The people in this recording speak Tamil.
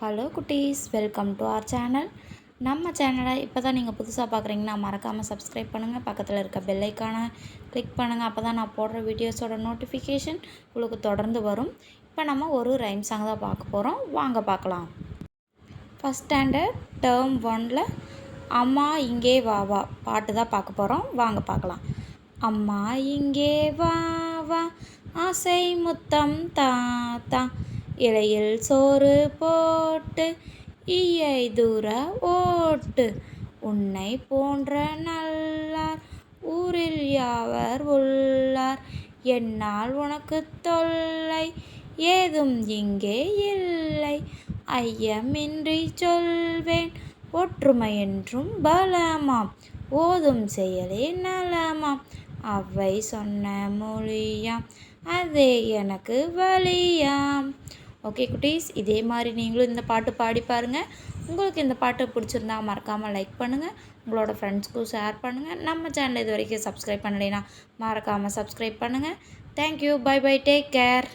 ஹலோ குட்டீஸ். வெல்கம் டு ஆர் சேனல் நம்ம சேனலை இப்போ தான் நீங்கள் புதுசாக பார்க்குறீங்கன்னா மறக்காமல் சப்ஸ்கிரைப் பண்ணுங்கள் பக்கத்தில் இருக்க பெல்லைக்கான கிளிக் பண்ணுங்கள் அப்போ தான் நான் போடுற வீடியோஸோட நோட்டிஃபிகேஷன் உங்களுக்கு தொடர்ந்து வரும். இப்போ நம்ம ஒரு ரைம் சாங் தான் பார்க்க போகிறோம் வாங்க பார்க்கலாம். ஃபஸ்ட் ஸ்டாண்டர்ட் டேர்ம் ஒனில் அம்மா இங்கே வா வா. பாட்டு தான் பார்க்க போகிறோம் வாங்க பார்க்கலாம். அம்மா இங்கே வா வா. ஆசை முத்தம் தாத்தா. இலையில் சோறு போட்டு ஈயை தூர ஓட்டு. உன்னை போன்ற நல்லார் ஊரில் யாவர் உள்ளார்? என்னால் உனக்கு தொல்லை ஏதும் இங்கே இல்லை. ஐயமின்றி சொல்வேன் ஒற்றுமை என்றும் பலமாம். ஓதும் செயலே நலமாம். அவ்வை சொன்ன மொழியாம் அதே எனக்கு வழியாம் ஓகே குட்டீஸ் இதே மாதிரி நீங்களும் இந்த பாட்டு பாடி பாருங்கள் உங்களுக்கு இந்த பாட்டு பிடிச்சிருந்தா மறக்காமல் லைக் பண்ணுங்கள் உங்களோட ஃப்ரெண்ட்ஸ்க்கும் ஷேர் பண்ணுங்கள் நம்ம சேனல் இது வரைக்கும் சப்ஸ்கிரைப் பண்ணலைன்னா மறக்காமல் சப்ஸ்கிரைப் பண்ணுங்கள் thank you bye bye take care